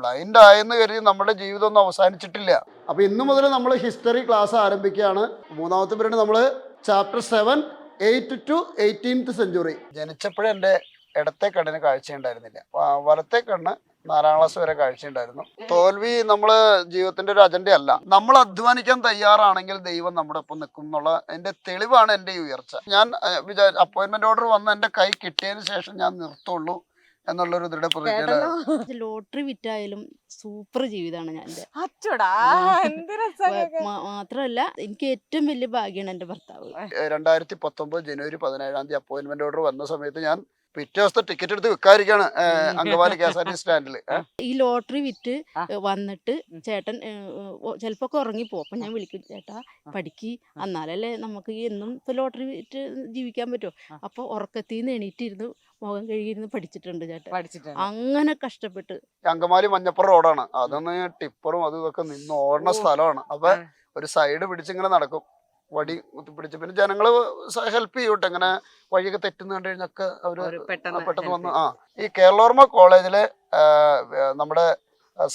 Blind ആയെന്ന് കരുതി നമ്മുടെ ജീവിതം ഒന്നും അവസാനിച്ചിട്ടില്ല. അപ്പൊ ഇന്നു മുതൽ നമ്മൾ ഹിസ്റ്ററി ക്ലാസ് ആരംഭിക്കുകയാണ്. മൂന്നാമത്തെ പീരീഡ് നമ്മൾ chapter seven eight to eighteenth century. ജനിച്ചപ്പോഴേ എന്റെ ഇടത്തെ കണ്ണിന് കാഴ്ചയുണ്ടായിരുന്നില്ല. ഉണ്ടായിരുന്നില്ല വലത്തെ കണ്ണ് നാലാം ക്ലാസ് വരെ കാഴ്ച ഉണ്ടായിരുന്നു തോൽവി നമ്മൾ ജീവിതത്തിന്റെ ഒരു അജണ്ട അല്ല. നമ്മൾ അധ്വാനിക്കാൻ തയ്യാറാണെങ്കിൽ ദൈവം നമ്മുടെ ഒപ്പം നിൽക്കും എന്നുള്ള എന്റെ തെളിവാണ് എന്റെ ഈ ഉയർച്ച. ഞാൻ അപ്പോയിന്റ്മെന്റ് ഓർഡർ വന്ന് എന്റെ കൈ കിട്ടിയതിന് ശേഷം ഞാൻ നിർത്തുള്ളൂ. എന്നുള്ളൊരു ദൃഢപ്രതിജ്ഞ ലോട്ടറി വിറ്റായാലും സൂപ്പർ ജീവിതമാണ് ഞാൻ അച്ചോടാ എന്ത് രസമൊക്കെ മാത്രമല്ല എനിക്ക് ഏറ്റവും വലിയ ഭാഗ്യമാണ് എന്റെ ഭർത്താവ്. രണ്ടായിരത്തി പത്തൊമ്പത് ജനുവരി പതിനേഴാം തീയതി അപ്പോയിന്റ്മെന്റ് ഓർഡർ വന്ന സമയത്ത് ഞാൻ പിറ്റേ ദിവസത്തെ ടിക്കറ്റ് എടുത്ത് വെക്കാതിരിക്കാണ് Angamaly K S R T സ്റ്റാൻഡിൽ ഈ ലോട്ടറി വിറ്റ് വന്നിട്ട്. ചേട്ടൻ ചിലപ്പോ ഒക്കെ ഉറങ്ങിപ്പോവും അപ്പം ഞാൻ വിളിക്കും ചേട്ടാ പഠിക്ക് എന്നാലല്ലേ നമുക്ക് എന്നും ഇപ്പൊ ലോട്ടറി വിറ്റ് ജീവിക്കാൻ പറ്റുമോ അപ്പൊ ഉറക്കത്തിൽ നിന്ന് എണീറ്റിരുന്ന് മുഖം കഴുകിയിരുന്ന് പഠിച്ചിട്ടുണ്ട് ചേട്ടൻ. പഠിച്ചിട്ടുണ്ട്. അങ്ങനെ കഷ്ടപ്പെട്ട്. അങ്കമാലി മഞ്ഞപ്പുറം റോഡാണ്. അതൊന്ന് ടിപ്പറും അതും ഇതൊക്കെ നിന്ന് ഓടുന്ന സ്ഥലമാണ്. അപ്പൊ ഒരു സൈഡ് പിടിച്ചിങ്ങനെ നടക്കും. വടി കുത്തിപ്പിടിച്ച്. പിന്നെ ജനങ്ങൾ ഹെൽപ്പ് ചെയ്യൂട്ടെ? ഇങ്ങനെ വഴിയൊക്കെ തെറ്റുന്ന കണ്ടു കഴിഞ്ഞൊക്കെ അവർ പെട്ടെന്ന് വന്ന്. ആ ഈ കേരളോർമ കോളേജിലെ നമ്മുടെ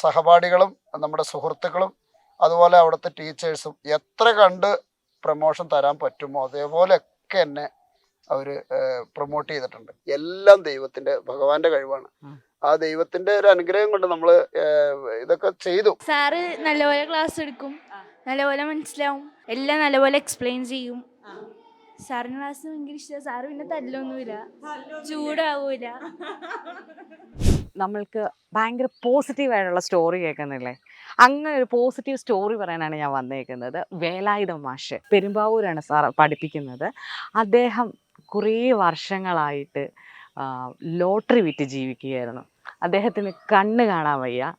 സഹപാഠികളും നമ്മുടെ സുഹൃത്തുക്കളും അതുപോലെ അവിടുത്തെ ടീച്ചേഴ്സും എത്ര കണ്ട് പ്രൊമോഷൻ തരാൻ പറ്റുമോ? അതേപോലെയൊക്കെ എന്നെ അവർ പ്രൊമോട്ട് ചെയ്തിട്ടുണ്ട്. എല്ലാം ദൈവത്തിന്റെ ഭഗവാന്റെ കഴിവാണ്. ആ ദൈവത്തിന്റെ ഒരു അനുഗ്രഹം കൊണ്ട് നമ്മൾ ഇതൊക്കെ ചെയ്തു. സാറ് നല്ലപോലെ ക്ലാസ് എടുക്കും. നല്ലപോലെ മനസ്സിലാവും. എല്ലാം നല്ലപോലെ എക്സ്പ്ലെയിൻ ചെയ്യും. സാറിന് ക്ലാസ് ഭയങ്കര ഇഷ്ടമാണ് സാറ് പിന്നെ തല്ലൊന്നുമില്ല. ചൂടാവൂല. നമ്മൾക്ക് ഭയങ്കര പോസിറ്റീവ് ആയിട്ടുള്ള സ്റ്റോറി കേൾക്കുന്നില്ലേ? അങ്ങനെ ഒരു പോസിറ്റീവ് സ്റ്റോറി പറയാനാണ് ഞാൻ വന്നേക്കുന്നത്. വേലായുധ മാഷ് പെരുമ്പാവൂരാണ് സാർ പഠിപ്പിക്കുന്നത്. അദ്ദേഹം കുറേ വർഷങ്ങളായിട്ട് ലോട്ടറി വിറ്റ് ജീവിക്കുകയായിരുന്നു. അദ്ദേഹത്തിന് കണ്ണ് കാണാൻ വയ്യ.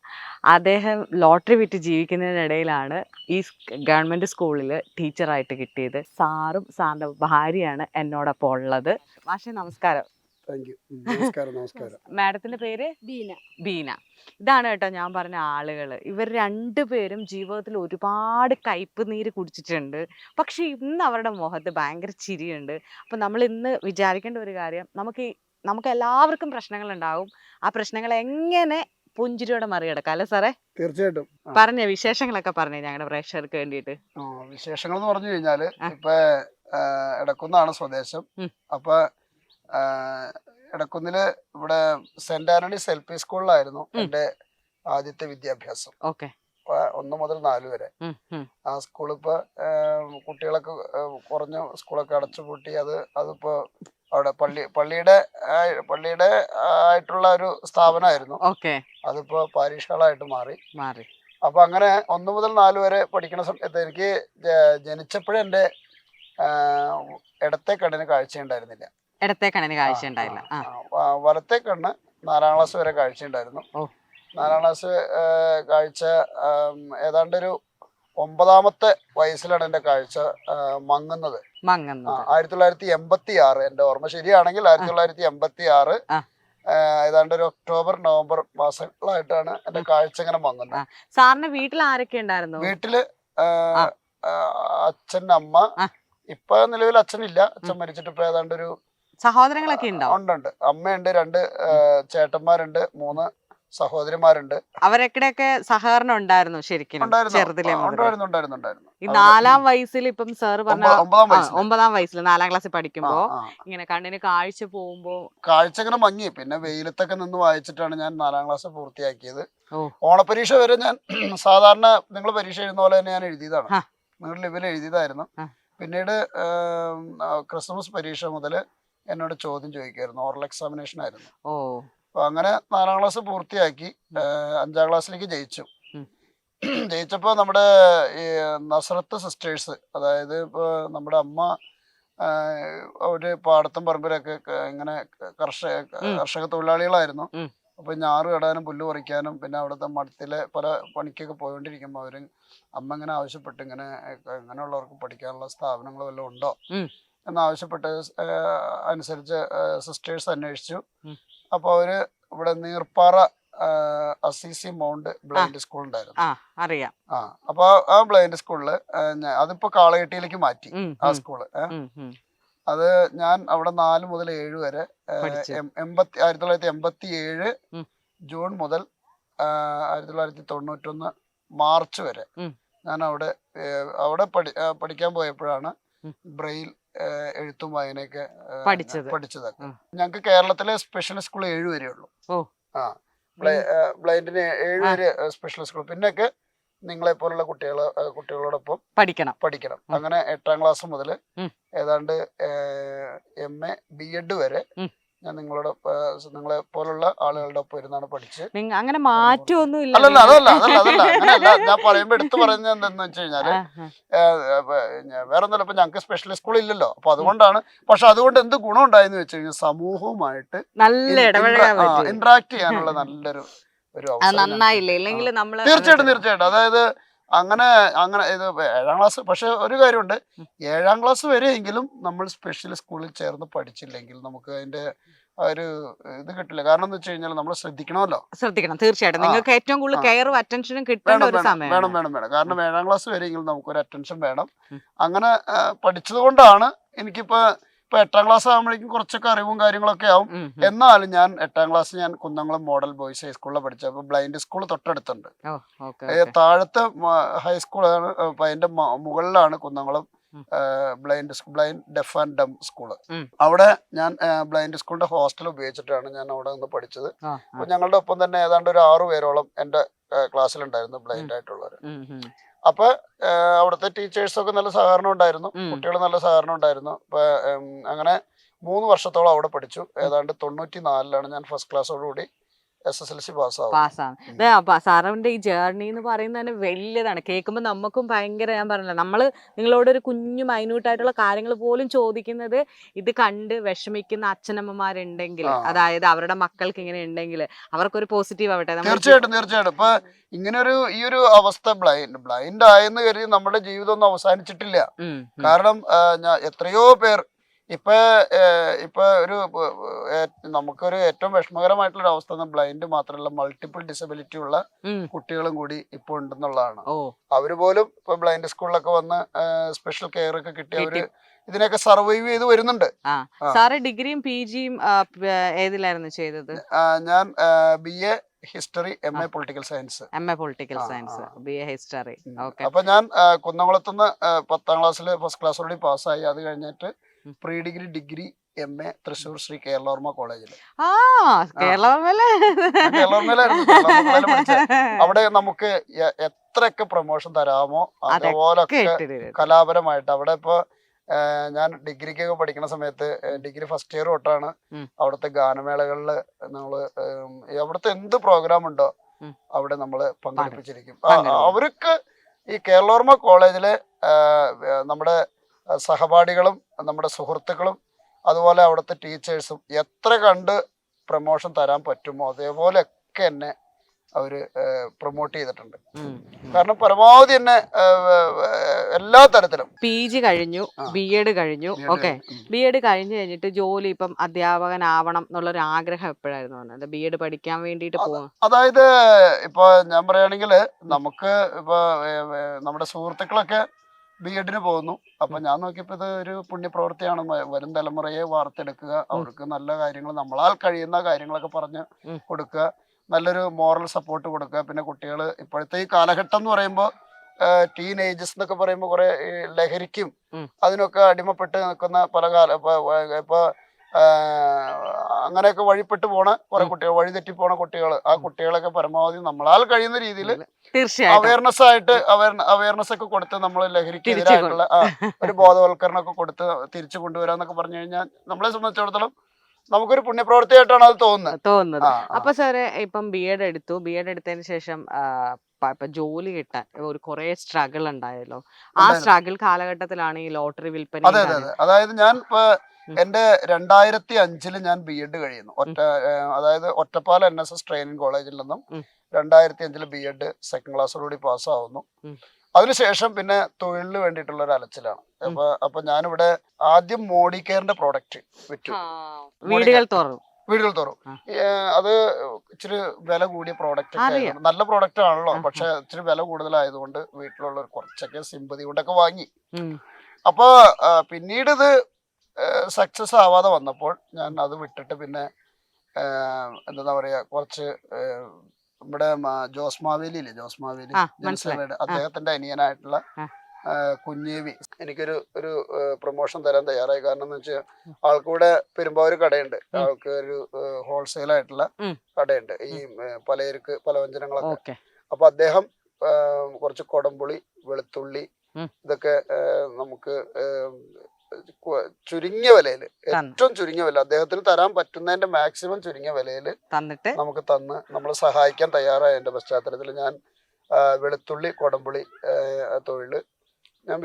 അദ്ദേഹം ലോട്ടറി വിറ്റ് ജീവിക്കുന്നതിനിടയിലാണ് ഈ ഗവൺമെന്റ് സ്കൂളിൽ ടീച്ചറായിട്ട് കിട്ടിയത്. സാറും സാറിന്റെ ഭാര്യയാണ് എന്നോടൊപ്പം ഉള്ളത്. മാഷെ നമസ്കാരം. താങ്ക് നമസ്കാരം നമസ്കാരം. മാഡത്തിന്റെ പേര്? ബീന. ബീന. ഇതാണ് കേട്ടോ ഞാൻ പറഞ്ഞ ആളുകൾ ഇവർ രണ്ടുപേരും ജീവിതത്തിൽ ഒരുപാട് കയ്പ് നീര് കുടിച്ചിട്ടുണ്ട്. പക്ഷെ ഇന്ന് അവരുടെ മുഖത്ത് ഭയങ്കര ചിരിയുണ്ട്. അപ്പം നമ്മൾ ഇന്ന് വിചാരിക്കേണ്ട ഒരു കാര്യം നമുക്ക് ഈ- നമുക്ക് എല്ലാവർക്കും പ്രശ്നങ്ങൾ ഉണ്ടാവും ആ പ്രശ്നങ്ങൾ എങ്ങനെ പുഞ്ചിരിയോടെ മറികടക്കാം അല്ലെ സാറേ? തീർച്ചയായിട്ടും. പറഞ്ഞ വിശേഷങ്ങളൊക്കെ പറഞ്ഞു ഞങ്ങളുടെ പ്രേക്ഷകർക്ക് വേണ്ടിയിട്ട്? വിശേഷങ്ങൾ എന്ന് പറഞ്ഞു കഴിഞ്ഞാൽ. ഇപ്പൊ ഇടക്കുന്നാണ് സ്വദേശം. അപ്പൊ ഇടക്കുന്നിൽ ഇവിടെ സെന്റ് ആന്റണീസ് എൽ പി സ്കൂളിലായിരുന്നു എന്റെ ആദ്യത്തെ വിദ്യാഭ്യാസം. ഓക്കെ. ഒന്ന് മുതൽ നാല് വരെ. ആ സ്കൂൾ ഇപ്പൊ കുട്ടികളൊക്കെ കുറഞ്ഞ സ്കൂളൊക്കെ അടച്ചുപൂട്ടി അത് അതിപ്പോ അവിടെ പള്ളി പള്ളിയുടെ പള്ളിയുടെ ആയിട്ടുള്ള ഒരു സ്ഥാപനമായിരുന്നു. ഓക്കെ. അതിപ്പോ പാരീഷകളായിട്ട് മാറി. മാറി. അപ്പൊ അങ്ങനെ ഒന്ന് മുതൽ നാലു വരെ പഠിക്കുന്ന സമയത്ത് എനിക്ക് ജനിച്ചപ്പോഴേ എന്റെ ഇടത്തെ കണ്ണിന് കാഴ്ച ഉണ്ടായിരുന്നില്ല. ഇടത്തെ കണ്ണിന് കാഴ്ച ഉണ്ടായില്ല. വലത്തെ കണ്ണ് നാലാം ക്ലാസ് വരെ കാഴ്ച ഉണ്ടായിരുന്നു. നാലാം ക്ലാസ് കാഴ്ച ഏതാണ്ടൊരു ഒമ്പതാമത്തെ വയസ്സിലാണ് എന്റെ കാഴ്ച മങ്ങുന്നത്. ആയിരത്തി തൊള്ളായിരത്തി എൺപത്തി ആറ് എന്റെ ഓർമ്മ ശരിയാണെങ്കിൽ ആയിരത്തി തൊള്ളായിരത്തി എൺപത്തി ആറ് ഏതാണ്ട് ഒരു ഒക്ടോബർ നവംബർ മാസങ്ങളായിട്ടാണ് എന്റെ കാഴ്ച ഇങ്ങനെ മങ്ങുന്നത്. സാറിന്റെ വീട്ടിൽ ആരൊക്കെ ഉണ്ടായിരുന്നു? വീട്ടിൽ അച്ഛൻ അമ്മ. ഇപ്പൊ നിലവിൽ അച്ഛനില്ല. അച്ഛൻ മരിച്ചിട്ട് ഇപ്പൊ ഏതാണ്ട് ഒരു സഹോദരങ്ങളൊക്കെ ഉണ്ടോ? ഉണ്ട് ഉണ്ട്. അമ്മയുണ്ട് രണ്ട് ചേട്ടന്മാരുണ്ട് മൂന്ന് സഹോദരിമാരുണ്ട്. അവരൊക്കെയൊക്കെ സഹകരണം ഉണ്ടായിരുന്നു ശരിക്കും ചെറുതിലെ ഈ നാലാം വയസ്സിൽ ഇപ്പം സർ പറഞ്ഞ ഒമ്പ- ഒമ്പതാം വയസ്സിൽ നാലാം ക്ലാസ്സിൽ പഠിക്കുമ്പോ. ഇങ്ങനെ കണ്ണിന് കാഴ്ച പോകുമ്പോ കാഴ്ച ഇങ്ങനെ മങ്ങി. പിന്നെ വെയിലത്തൊക്കെ നിന്ന് വായിച്ചിട്ടാണ് ഞാൻ നാലാം ക്ലാസ് പൂർത്തിയാക്കിയത്. ഓണപരീക്ഷ വരെ ഞാൻ സാധാരണ നിങ്ങൾ പരീക്ഷ എഴുതുന്ന പോലെ തന്നെ ഞാൻ എഴുതിയതാണ്. നിങ്ങൾ ലെവൽ എഴുതിയതായിരുന്നു. പിന്നീട് ക്രിസ്മസ് പരീക്ഷ മുതൽ എന്നോട് ചോദ്യം ചോദിക്കുമായിരുന്നു ഓറൽ എക്സാമിനേഷൻ ആയിരുന്നു അപ്പൊ അങ്ങനെ നാലാം ക്ലാസ് പൂർത്തിയാക്കി അഞ്ചാം ക്ലാസ്സിലേക്ക് ജയിച്ചു. ജയിച്ചപ്പോൾ നമ്മുടെ ഈ നസ്രത്ത് സിസ്റ്റേഴ്സ് അതായത് ഇപ്പോൾ നമ്മുടെ അമ്മ ഒരു പാടത്തും പറമ്പിലൊക്കെ ഇങ്ങനെ കർഷക കർഷക തൊഴിലാളികളായിരുന്നു. അപ്പൊ ഞാറ് കടാനും പുല്ല് പറിക്കാനും പിന്നെ അവിടുത്തെ മഠത്തിലെ പല പണിക്കൊക്കെ പോയിക്കൊണ്ടിരിക്കുമ്പോൾ അവർ അമ്മ ഇങ്ങനെ ആവശ്യപ്പെട്ട് ഇങ്ങനെ ഇങ്ങനെയുള്ളവർക്ക് പഠിക്കാനുള്ള സ്ഥാപനങ്ങൾ വല്ലതും ഉണ്ടോ. എന്നാവശ്യപ്പെട്ട് അനുസരിച്ച് സിസ്റ്റേഴ്സ് അന്വേഷിച്ചു. ഉം. അപ്പോൾ അവർ ഇവിടെ Neerpara Assisi mount blind school ഉണ്ടായിരുന്നു ആ അറിയാം ആ ബ്ലൈൻഡ് സ്കൂളിൽ അതിപ്പോ കാളകെട്ടിയിലേക്ക് മാറ്റി ആ സ്കൂൾ. അത് ഞാൻ അവിടെ നാല് മുതൽ ഏഴ് വരെ എൺപത്തി ആയിരത്തി തൊള്ളായിരത്തി എൺപത്തി ഏഴ്. ജൂൺ മുതൽ ആയിരത്തി തൊള്ളായിരത്തി തൊണ്ണൂറ്റൊന്ന് മാർച്ച് വരെ ഞാൻ അവിടെ അവിടെ പഠി പഠിക്കാൻ പോയപ്പോഴാണ്. ബ്രെയിൽ എഴുത്തും വായനയൊക്കെ പഠിച്ചത്. പഠിച്ചതൊക്കെ ഞങ്ങൾക്ക് കേരളത്തിലെ സ്പെഷ്യൽ സ്കൂൾ ഏഴ് വരെ ഉള്ളൂ. ആ ബ്ലൈൻഡിന് ഏഴ്. വരെ സ്പെഷ്യൽ സ്കൂൾ പിന്നൊക്കെ നിങ്ങളെ പോലുള്ള കുട്ടികൾ കുട്ടികളോടൊപ്പം പഠിക്കണം പഠിക്കണം അങ്ങനെ എട്ടാം ക്ലാസ് മുതൽ. ഏതാണ്ട് എം എ ബി എഡ് വരെ. ഞാൻ നിങ്ങളോട് നിങ്ങളെ പോലുള്ള ആളുകളുടെ ഒപ്പം ഇരുന്നാണ് പഠിച്ച് അങ്ങനെ മാറ്റമൊന്നും ഇല്ല അല്ലല്ല അതല്ല അതല്ല അതല്ല. അങ്ങനെയല്ല. ഞാൻ പറയുമ്പോ എടുത്തു പറയുന്നത് എന്താന്ന് വെച്ച് കഴിഞ്ഞാൽ. വേറെ ഒന്നുമില്ല ഇപ്പൊ ഞങ്ങൾക്ക് സ്പെഷ്യൽ സ്കൂൾ ഇല്ലല്ലോ. അപ്പൊ അതുകൊണ്ടാണ്. പക്ഷെ അതുകൊണ്ട് എന്ത് ഗുണം ഉണ്ടായെന്ന് വെച്ച് കഴിഞ്ഞാൽ സമൂഹവുമായിട്ട് നല്ല ഇന്ററാക്ട് ചെയ്യാനുള്ള നല്ലൊരു ഒരു നന്നായില്ലേ? ഇല്ലെങ്കിൽ നമ്മൾ തീർച്ചയായിട്ടും തീർച്ചയായിട്ടും. അതായത് അങ്ങനെ അങ്ങനെ ഇത് ഏഴാം ക്ലാസ് പക്ഷെ ഒരു കാര്യമുണ്ട്. ഏഴാം ക്ലാസ് വരെയെങ്കിലും നമ്മൾ സ്പെഷ്യൽ സ്കൂളിൽ ചേർന്ന് പഠിച്ചില്ലെങ്കിൽ നമുക്ക് അതിന്റെ ഒരു ഇത് കിട്ടില്ല. കാരണം എന്ന് വെച്ച് കഴിഞ്ഞാൽ നമ്മൾ ശ്രദ്ധിക്കണമല്ലോ. ശ്രദ്ധിക്കണം. തീർച്ചയായിട്ടും. നിങ്ങൾക്ക് ഏറ്റവും കൂടുതൽ കെയറും അറ്റൻഷനും കിട്ടേണ്ട വേണം ഒരു വേണം സമയം വേണം വേണം വേണം. കാരണം ഏഴാം ക്ലാസ് വരെയെങ്കിലും നമുക്കൊരു അറ്റൻഷൻ വേണം. അങ്ങനെ പഠിച്ചത് കൊണ്ടാണ് എനിക്കിപ്പോ ഇപ്പൊ എട്ടാം ക്ലാസ് ആകുമ്പോഴേക്കും കുറച്ചൊക്കെ അറിവും കാര്യങ്ങളൊക്കെ ആവും. എന്നാലും ഞാൻ എട്ടാം ക്ലാസ് ഞാൻ കുന്നംകുളം മോഡൽ ബോയ്സ് ഹൈസ്കൂളിൽ പഠിച്ചു അപ്പൊ ബ്ലൈൻഡ് സ്കൂൾ തൊട്ടടുത്തുണ്ട്. താഴത്തെ ഹൈസ്കൂളാണ് അതിന്റെ മുകളിലാണ് Kunnamkulam. Blind blind deaf and dumb school അവിടെ ഞാൻ ബ്ലൈൻഡ് സ്കൂളിന്റെ ഹോസ്റ്റൽ ഉപയോഗിച്ചിട്ടാണ് ഞാൻ അവിടെ നിന്ന് പഠിച്ചത്. അപ്പൊ ഞങ്ങളുടെ ഒപ്പം തന്നെ ഏതാണ്ട് ഒരു ആറു പേരോളം എന്റെ ക്ലാസ്സിലുണ്ടായിരുന്നു ബ്ലൈൻഡ് ആയിട്ടുള്ളവർ അപ്പൊ അവിടുത്തെ ടീച്ചേഴ്സ് ഒക്കെ നല്ല സഹകരണം ഉണ്ടായിരുന്നു. കുട്ടികൾ നല്ല സഹകരണം ഉണ്ടായിരുന്നു. അപ്പൊ അങ്ങനെ മൂന്ന് വർഷത്തോളം അവിടെ പഠിച്ചു. ഏതാണ്ട് തൊണ്ണൂറ്റി നാലിലാണ് ഞാൻ ഫസ്റ്റ് ക്ലാസ്സോടുകൂടി എസ് എസ് എൽ സി പാസ്സാവും. പാസ്സാണ് അപ്പൊ സാറിന്റെ ഈ ജേർണി എന്ന് പറയുന്നത് തന്നെ വലിയതാണ്. കേൾക്കുമ്പോൾ നമുക്കും ഭയങ്കര ഞാൻ പറഞ്ഞില്ല നമ്മൾ നിങ്ങളോട് ഒരു കുഞ്ഞു മൈന്യൂട്ടായിട്ടുള്ള കാര്യങ്ങൾ പോലും ചോദിക്കുന്നത് ഇത് കണ്ട് വിഷമിക്കുന്ന അച്ഛനമ്മമാരുണ്ടെങ്കിൽ. അതായത് അവരുടെ മക്കൾക്ക് ഇങ്ങനെ ഉണ്ടെങ്കിൽ അവർക്കൊരു പോസിറ്റീവ് ആവട്ടെ. നമ്മൾ തീർച്ചയായിട്ടും തീർച്ചയായിട്ടും. ഇപ്പൊ ഇങ്ങനെ ഒരു ഈ ഒരു അവസ്ഥ ബ്ലൈൻഡ് ബ്ലൈൻഡ് ആയെന്ന് കരുതി നമ്മുടെ ജീവിതം ഒന്നും അവസാനിച്ചിട്ടില്ല. കാരണം എത്രയോ പേർ ഇപ്പൊ ഇപ്പൊ ഒരു നമുക്കൊരു ഏറ്റവും വിഷമകരമായിട്ടുള്ള ഒരു അവസ്ഥ ബ്ലൈൻഡ് മാത്രമല്ല മൾട്ടിപ്പിൾ ഡിസബിലിറ്റി ഉള്ള കുട്ടികളും കൂടി ഇപ്പോൾ ഉണ്ടെന്നുള്ളതാണ്. അവർ പോലും ഇപ്പൊ ബ്ലൈൻഡ് സ്കൂളിലൊക്കെ വന്ന് സ്പെഷ്യൽ കെയർ ഒക്കെ കിട്ടി അവർ. ഇതിനൊക്കെ സർവൈവ് ചെയ്ത് വരുന്നുണ്ട്. സാറ് ഡിഗ്രിയും പി ജിയും ഏതിലായിരുന്നു ചെയ്തത്? ഞാൻ B A history M A political science. M A political science. B A history. അപ്പൊ ഞാൻ കുന്നംകുളത്ത് കുന്നംകുളത്തുനിന്ന് പത്താം ക്ലാസ്സിൽ ഫസ്റ്റ് ക്ലാസ്സോടെ പാസ്സായി അത് കഴിഞ്ഞിട്ട്. Pre degree degree M A Thrissur Sri Keralavarma കോളേജിൽ. ആ പഠിച്ചത് അവിടെ നമുക്ക് എ- എത്രയൊക്കെ പ്രൊമോഷൻ തരാമോ അതുപോലൊക്കെ കലാപരമായിട്ട്. അവിടെ ഇപ്പൊ ഞാൻ ഡിഗ്രിക്കൊക്കെ പഠിക്കുന്ന സമയത്ത് ഡിഗ്രി ഫസ്റ്റ് ഇയർ തൊട്ടാണ് ഉം. അവിടുത്തെ ഗാനമേളകളിൽ നമ്മൾ അവിടുത്തെ എന്ത് പ്രോഗ്രാം ഉണ്ടോ ഉം. അവിടെ നമ്മൾ പങ്കെടുപ്പിച്ചിരിക്കും. ആ. അവർക്ക് ഈ കേരളോർമ കോളേജിലെ നമ്മുടെ സഹപാഠികളും നമ്മുടെ സുഹൃത്തുക്കളും അതുപോലെ അവിടുത്തെ ടീച്ചേഴ്സും എത്ര കണ്ട് പ്രൊമോഷൻ തരാൻ പറ്റുമോ അതേപോലെയൊക്കെ എന്നെ അവർ പ്രൊമോട്ട് ചെയ്തിട്ടുണ്ട്. കാരണം പരമാവധി എന്നെ എല്ലാ തരത്തിലും. പി ജി കഴിഞ്ഞു. ബി എഡ് കഴിഞ്ഞു ഓക്കെ. ബി എഡ് കഴിഞ്ഞ് കഴിഞ്ഞിട്ട് ജോലി ഇപ്പം അധ്യാപകനാവണം എന്നുള്ളൊരു ആഗ്രഹം എപ്പോഴായിരുന്നു വന്നത്? ബി എഡ് പഠിക്കാൻ വേണ്ടിയിട്ട് പോകും അതായത് ഇപ്പൊ ഞാൻ പറയുകയാണെങ്കിൽ നമുക്ക് ഇപ്പൊ നമ്മുടെ സുഹൃത്തുക്കളൊക്കെ ബി എഡിന് പോകുന്നു. അപ്പൊ ഞാൻ നോക്കിയപ്പോ ഇത് ഒരു പുണ്യപ്രവൃത്തിയാണ് വരും തലമുറയെ വാർത്തെടുക്കുക. അവർക്ക് നല്ല കാര്യങ്ങൾ നമ്മളാൽ കഴിയുന്ന കാര്യങ്ങളൊക്കെ പറഞ്ഞ് കൊടുക്കുക. നല്ലൊരു മോറൽ സപ്പോർട്ട് കൊടുക്കുക. പിന്നെ കുട്ടികൾ ഇപ്പോഴത്തെ ഈ കാലഘട്ടം എന്ന് പറയുമ്പോൾ ടീനേജസ് എന്നൊക്കെ പറയുമ്പോൾ കുറെ ലഹരിക്കും അതിനൊക്കെ അടിമപ്പെട്ട് നിൽക്കുന്ന പല കാല ഇപ്പൊ അങ്ങനെയൊക്കെ വഴിപ്പെട്ടു പോണ കുറെ കുട്ടികൾ വഴിതെറ്റി പോണ കുട്ടികൾ ആ കുട്ടികളൊക്കെ പരമാവധി നമ്മളാൽ കഴിയുന്ന രീതിയിൽ അവയർനെസ് ആയിട്ട് അവയർനെസ് ഒക്കെ കൊടുത്ത് നമ്മൾ ലഹരിക്ക് എതിരായിട്ടുള്ള ഒരു ബോധവൽക്കരണം ഒക്കെ കൊടുത്ത് തിരിച്ചു കൊണ്ടുവരാന്നൊക്കെ പറഞ്ഞു കഴിഞ്ഞാൽ നമ്മളെ സംബന്ധിച്ചിടത്തോളം നമുക്കൊരു പുണ്യപ്രവൃത്തിയായിട്ടാണ് അത് തോന്നുന്നത്. തോന്നുന്നത്. അപ്പൊ സാറെ ഇപ്പം ബി എഡ് എടുത്തു. ബി എഡ് എടുത്തതിന് ശേഷം ഇപ്പൊ ജോലി കിട്ടാൻ ഒരു കുറെ സ്ട്രഗിൾ ഉണ്ടായല്ലോ. ആ സ്ട്രഗിൾ കാലഘട്ടത്തിലാണ് ഈ ലോട്ടറി വിൽപ്പന അതെ അതെ അതെ. അതായത് ഞാൻ. എന്റെ രണ്ടായിരത്തി അഞ്ചിൽ ഞാൻ ബി എഡ് കഴിയുന്നു. ഒറ്റ അതായത് Ottapala N S S training കോളേജിൽ നിന്നും. രണ്ടായിരത്തി അഞ്ചിൽ ബി എഡ് സെക്കൻഡ് ക്ലാസ്സോടുകൂടി പാസ്സാവുന്നു. അതിനുശേഷം പിന്നെ തൊഴിലിന് വേണ്ടിയിട്ടുള്ള ഒരു അലച്ചിലാണ്. അപ്പൊ അപ്പൊ ഞാനിവിടെ ആദ്യം മോഡി കെയറിന്റെ പ്രോഡക്റ്റ് വിറ്റു വീടുകൾ തുറന്നു വീടുകൾ തോറും. അത് ഇച്ചിരി വില കൂടിയ പ്രോഡക്റ്റ് ഒക്കെ നല്ല പ്രോഡക്റ്റ് ആണല്ലോ. പക്ഷെ ഇച്ചിരി വില കൂടുതലായതുകൊണ്ട് വീട്ടിലുള്ള കുറച്ചൊക്കെ സിമ്പതി കൊണ്ടൊക്കെ വാങ്ങി. അപ്പൊ അപ്പോൾ പിന്നീട് ഇത് സക്സസ് ആവാതെ വന്നപ്പോൾ ഞാൻ അത് വിട്ടിട്ട് പിന്നെ എന്താ പറയുക കുറച്ച് നമ്മുടെ ജോസ് മാവേലിയില്ലേ? ജോസ് മാവേലി അദ്ദേഹത്തിന്റെ അനിയനായിട്ടുള്ള കുഞ്ഞേവി. എനിക്കൊരു ഒരു പ്രൊമോഷൻ തരാൻ തയ്യാറായി. കാരണം എന്ന് വെച്ചാൽ ആൾക്കൂടെ പെരുമ്പാവൂർ കടയുണ്ട്. ഉം. ആൾക്ക് ഒരു ഹോൾസെയിൽ ആയിട്ടുള്ള. കടയുണ്ട്. ഈ പലചരക്ക് പലവ്യഞ്ജനങ്ങളൊക്കെ. അപ്പൊ അദ്ദേഹം കുറച്ച് കൊടംപുളി വെളുത്തുള്ളി ഇതൊക്കെ നമുക്ക് ചുരുങ്ങിയ തന്നു. ഏറ്റവും ചുരുങ്ങിയ വില അദ്ദേഹത്തിന് തരാൻ പറ്റുന്നതിന്റെ മാക്സിമം ചുരുങ്ങിയ വിലയിൽ തന്നിട്ട് നമുക്ക് തന്ന് നമ്മൾ സഹായിക്കാൻ തയ്യാറായതിന്റെ പശ്ചാത്തലത്തിൽ. ഞാൻ വെളുത്തുള്ളി കൊടംപുളി ആ, തൊഴിൽ ഞാൻ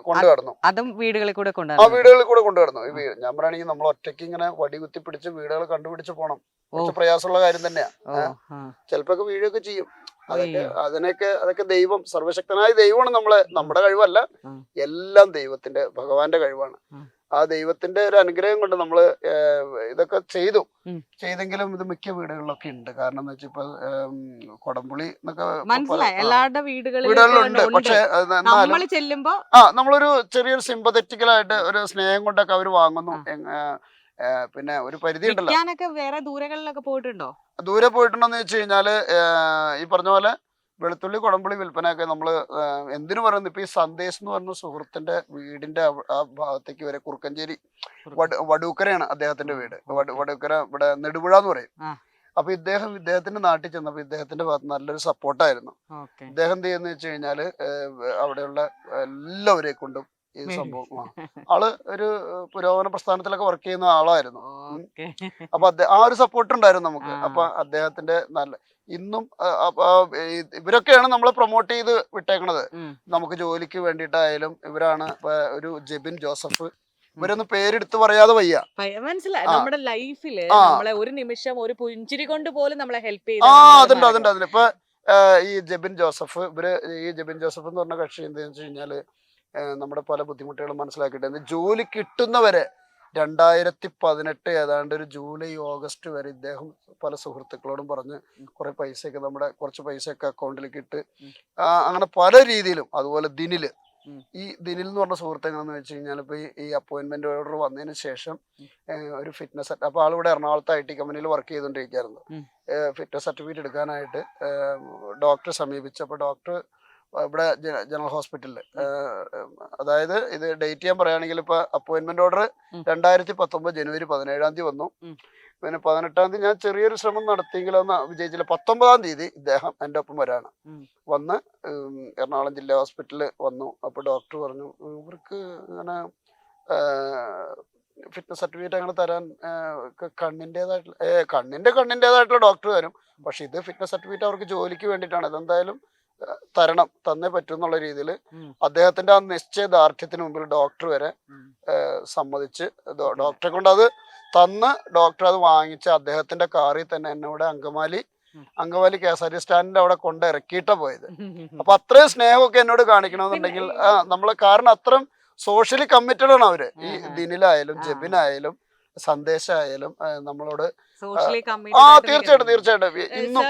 കൊണ്ടു കടന്നു അതും വീടുകളിൽ കൂടെ ആ വീടുകളിൽ കൂടെ കൊണ്ടു കടന്നു ഈ വീ- ഞാൻ പറയുകയാണെങ്കിൽ നമ്മൾ ഒറ്റയ്ക്ക് ഇങ്ങനെ വടി കുത്തി പിടിച്ച് വീടുകൾ കണ്ടുപിടിച്ച് പോകണം. കുറച്ച് പ്രയാസമുള്ള കാര്യം തന്നെയാ. ചിലപ്പോ വീഴൊക്കെ ചെയ്യും. അതൊക്കെ അതിനൊക്കെ അതൊക്കെ ദൈവം സർവശക്തനായ ദൈവമാണ് നമ്മളെ നമ്മുടെ കഴിവല്ല. എല്ലാം ദൈവത്തിന്റെ ഭഗവാന്റെ കഴിവാണ്. ആ. ദൈവത്തിന്റെ ഒരു അനുഗ്രഹം കൊണ്ട് നമ്മൾ ഇതൊക്കെ ചെയ്തു. ചെയ്തെങ്കിലും ഇത് മിക്ക വീടുകളിലൊക്കെ ഉണ്ട്. കാരണം എന്ന് വെച്ചാൽ ഇപ്പൊ കൊടംപുളി എന്നൊക്കെ എല്ലാവരുടെ വീടുകളിലുണ്ട്. പക്ഷെ എന്നാലും ആ നമ്മളൊരു ചെറിയൊരു സിമ്പതറ്റിക്കലായിട്ട് ഒരു സ്നേഹം കൊണ്ടൊക്കെ അവർ വാങ്ങുന്നു. പിന്നെ ഒരു പരിധി ഉണ്ടല്ലോ. വേറെ ദൂരങ്ങളിലൊക്കെ പോയിട്ടുണ്ടോ? ദൂരെ പോയിട്ടുണ്ടോന്ന് വെച്ച് കഴിഞ്ഞാൽ ഈ പറഞ്ഞ പോലെ വെളുത്തുള്ളി കുടംപുളി വിൽപ്പനയൊക്കെ നമ്മൾ എന്തിനു പറയുന്നു? ഇപ്പൊ ഈ സന്ദേശം എന്ന് പറഞ്ഞ സുഹൃത്തിന്റെ വീടിന്റെ ആ ഭാഗത്തേക്ക് വരെ കുറുക്കഞ്ചേരി വട- വടൂക്കരയാണ് അദ്ദേഹത്തിന്റെ വീട് വട- വടൂക്കര ഇവിടെ നെടുപുഴ എന്ന് പറയും. അപ്പൊ ഇദ്ദേഹം ഇദ്ദേഹത്തിന്റെ നാട്ടിൽ ചെന്നപ്പോ ഇദ്ദേഹത്തിന്റെ ഭാഗത്ത് നല്ലൊരു സപ്പോർട്ടായിരുന്നു ഇദ്ദേഹം എന്ത് ചെയ്യുന്ന വെച്ച് കഴിഞ്ഞാൽ അവിടെയുള്ള എല്ലാവരെ കൊണ്ടും ഈ സംഭവം. ആൾ ഒരു പുരോഗമന പ്രസ്ഥാനത്തിലൊക്കെ വർക്ക് ചെയ്യുന്ന ആളായിരുന്നു. അപ്പൊ ആ ഒരു സപ്പോർട്ട് ഉണ്ടായിരുന്നു നമുക്ക്. അപ്പൊ അദ്ദേഹത്തിന്റെ നല്ല ഇന്നും ഇവരൊക്കെയാണ് നമ്മളെ പ്രൊമോട്ട് ചെയ്ത് വിട്ടേക്കണത്. നമുക്ക് ജോലിക്ക് വേണ്ടിയിട്ടായാലും ഇവരാണ് ഒരു ജെബിൻ ജോസഫ്. ഇവരൊന്നും പേരെടുത്ത് പറയാതെ വയ്യ. മനസ്സിലായി. നമ്മുടെ ലൈഫിൽ നമ്മളെ ഒരു നിമിഷം ഒരു പുഞ്ചിരി കൊണ്ട് പോലും നമ്മളെ ഹെൽപ്പ് ആ അതുണ്ട് അതുണ്ട് അതുണ്ട്. ഇപ്പൊ ഈ ജെബിൻ ജോസഫ് ഇവർ ഈ ജെബിൻ ജോസഫ് എന്ന് പറഞ്ഞ കക്ഷി എന്താന്ന് വെച്ച് കഴിഞ്ഞാൽ നമ്മുടെ പല ബുദ്ധിമുട്ടുകളും മനസ്സിലാക്കിയിട്ട് ജോലി കിട്ടുന്നവരെ രണ്ടായിരത്തി പതിനെട്ട് ഏതാണ്ട് ഒരു ജൂലൈ ഓഗസ്റ്റ് വരെ ഇദ്ദേഹം പല സുഹൃത്തുക്കളോടും പറഞ്ഞ് കുറെ പൈസയൊക്കെ നമ്മുടെ കുറച്ച് പൈസയൊക്കെ അക്കൗണ്ടിലേക്ക് ഇട്ട്. അങ്ങനെ പല രീതിയിലും അതുപോലെ ദിനിൽ. ഈ ദിനിൽ എന്ന് പറഞ്ഞ സുഹൃത്ത് എങ്ങനെയാണെന്ന് വെച്ച് കഴിഞ്ഞാൽ ഇപ്പൊ ഈ- അപ്പോയിന്റ്മെന്റ് ഓർഡർ വന്നതിന് ശേഷം ഒരു ഫിറ്റ്നസ് അപ്പൊ ആളിവിടെ എറണാകുളത്ത് ഐ ടി കമ്പനിയിൽ വർക്ക് ചെയ്തുകൊണ്ടിരിക്കുകയായിരുന്നു ഫിറ്റ്നസ് സർട്ടിഫിക്കറ്റ് എടുക്കാനായിട്ട് ഡോക്ടറെ സമീപിച്ചപ്പോൾ ഡോക്ടർ ഇവിടെ ജനറൽ ഹോസ്പിറ്റലിൽ അതായത് ഇത് ഡേറ്റ് ഞാൻ പറയുകയാണെങ്കിൽ ഇപ്പൊ അപ്പോയിന്റ്മെന്റ് ഓർഡർ. രണ്ടായിരത്തി പത്തൊമ്പത് ജനുവരി പതിനേഴാം തീയതി വന്നു. പിന്നെ പതിനെട്ടാം തീയതി ഞാൻ ചെറിയൊരു ശ്രമം നടത്തിയെങ്കിലൊന്ന് വിജയിച്ചില്ല. പത്തൊമ്പതാം തീയതി ഇദ്ദേഹം എന്റെ ഒപ്പം വരാണ്. വന്ന് എറണാകുളം ജില്ലാ ഹോസ്പിറ്റലിൽ വന്നു. അപ്പോൾ ഡോക്ടർ പറഞ്ഞു "ഉം, ഇവർക്ക് അങ്ങനെ ഫിറ്റ്നസ് സർട്ടിഫിക്കറ്റ് അങ്ങനെ തരാൻ കണ്ണിന്റെതായിട്ടുള്ള കണ്ണിന്റെ കണ്ണിന്റെ കണ്ണിന്റെതായിട്ടുള്ള ഡോക്ടർ വരും പക്ഷെ ഇത് ഫിറ്റ്നസ് സർട്ടിഫിക്കറ്റ് അവർക്ക് ജോലിക്ക് വേണ്ടിയിട്ടാണ്. ഇതെന്തായാലും തരണം തന്നേ പറ്റൂ എന്നുള്ള രീതിയിൽ അദ്ദേഹത്തിന്റെ ആ നിശ്ചയദാർഢ്യത്തിന് മുമ്പിൽ ഡോക്ടർ വരെ സമ്മതിച്ച് ഡോക്ടറെ കൊണ്ട് അത് തന്ന് ഡോക്ടർ അത് വാങ്ങിച്ച് അദ്ദേഹത്തിന്റെ കാറിൽ തന്നെ എന്നോട് Angamaly Angamaly K S R T സ്റ്റാൻഡിന്റെ അവിടെ കൊണ്ട് ഇറക്കിയിട്ടാ പോയത്. അപ്പൊ അത്രയും സ്നേഹമൊക്കെ എന്നോട് കാണിക്കണമെന്നുണ്ടെങ്കിൽ നമ്മൾ നമ്മളെ കാരണം അത്രയും സോഷ്യലി കമ്മിറ്റഡ് ആണ് അവർ. ഈ. ദിനിലായാലും ജെബിനായാലും സന്ദേശമായാലും നമ്മളോട് ആ തീർച്ചയായിട്ടും തീർച്ചയായിട്ടും. ഇന്നും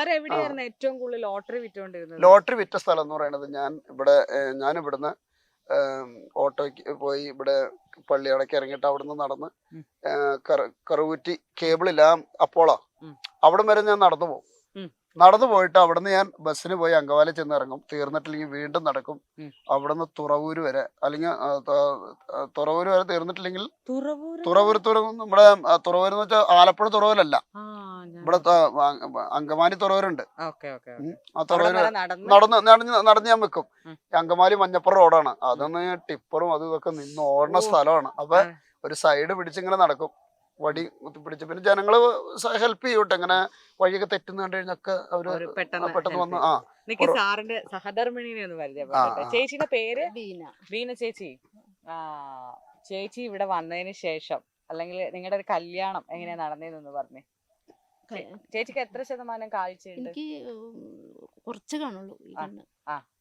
ഏറ്റവും കൂടുതൽ ലോട്ടറി വിറ്റുകൊണ്ടിരുന്നത്? ലോട്ടറി വിറ്റ സ്ഥലം എന്ന് പറയുന്നത് ഞാൻ ഇവിടെ ഞാനിവിടുന്ന് ഞാൻ ഇവിടുന്ന് ഓട്ടോയ്ക്ക് പോയി ഇവിടെ പള്ളിയടയ്ക്ക് ഇറങ്ങിയിട്ട് അവിടുന്ന് നടന്ന് കറുകുറ്റി കേബിളില്ല അപ്പോളോ. അവിടം വരെ ഞാൻ നടന്നു പോകും. നടന്നു പോയിട്ട് അവിടുന്ന് ഞാൻ ബസ്സിന് പോയി അങ്കവാലി ചെന്ന് ഇറങ്ങും തീർന്നിട്ടില്ലെങ്കിൽ വീണ്ടും നടക്കും. അവിടുന്ന് തുറവൂര് വരെ. അല്ലെങ്കിൽ തുറവൂര് വരെ തീർന്നിട്ടില്ലെങ്കിൽ തുറവൂർ തുറവ് നമ്മുടെ തുറവൂർ എന്ന് വെച്ചാൽ ആലപ്പുഴ തുറവൂരല്ല. ഇവിടെ അങ്കമാലി തുറവൂരുണ്ട്. ആ തുറവൂര് നടന്ന് നടന്ന് നടന്ന് നടന്ന് ഞാൻ വെക്കും. അങ്കമാലി മഞ്ഞപ്പുറം റോഡാണ്. അതൊന്ന് ടിപ്പറും അതും ഇതൊക്കെ നിന്ന് ഓടുന്ന സ്ഥലമാണ്. അപ്പൊ ഒരു സൈഡ് പിടിച്ചിങ്ങനെ നടക്കും. വടി കുത്തിപ്പിടിച്ച്. പിന്നെ ജനങ്ങൾ ഹെൽപ്പ് ചെയ്യൂട്ടെ? ഇങ്ങനെ വഴിയൊക്കെ തെറ്റുന്ന കണ്ടു കഴിഞ്ഞൊക്കെ അവർ ആ, പെട്ടെന്ന് പെട്ടെന്ന് വന്ന് ആ. നിക്ക് സാറിന്റെ സഹധർമ്മിണിനെ ഒന്ന് ആ, പരിചയപ്പെടട്ടെ ചേച്ചിയുടെ പേര്? ബീന. ബീന ചേച്ചി. ആ ചേച്ചി ഇവിടെ വന്നതിന് ശേഷം അല്ലെങ്കിൽ നിങ്ങളുടെ ഒരു കല്യാണം എങ്ങനെയാ നടന്നതെന്ന് പറഞ്ഞു. ചേച്ചിക്ക് എത്ര ശതമാനം കാഴ്ചയുണ്ട്? എനിക്ക് കുറച്ച് കാണുള്ളൂ. ഈ കണ്ണ്.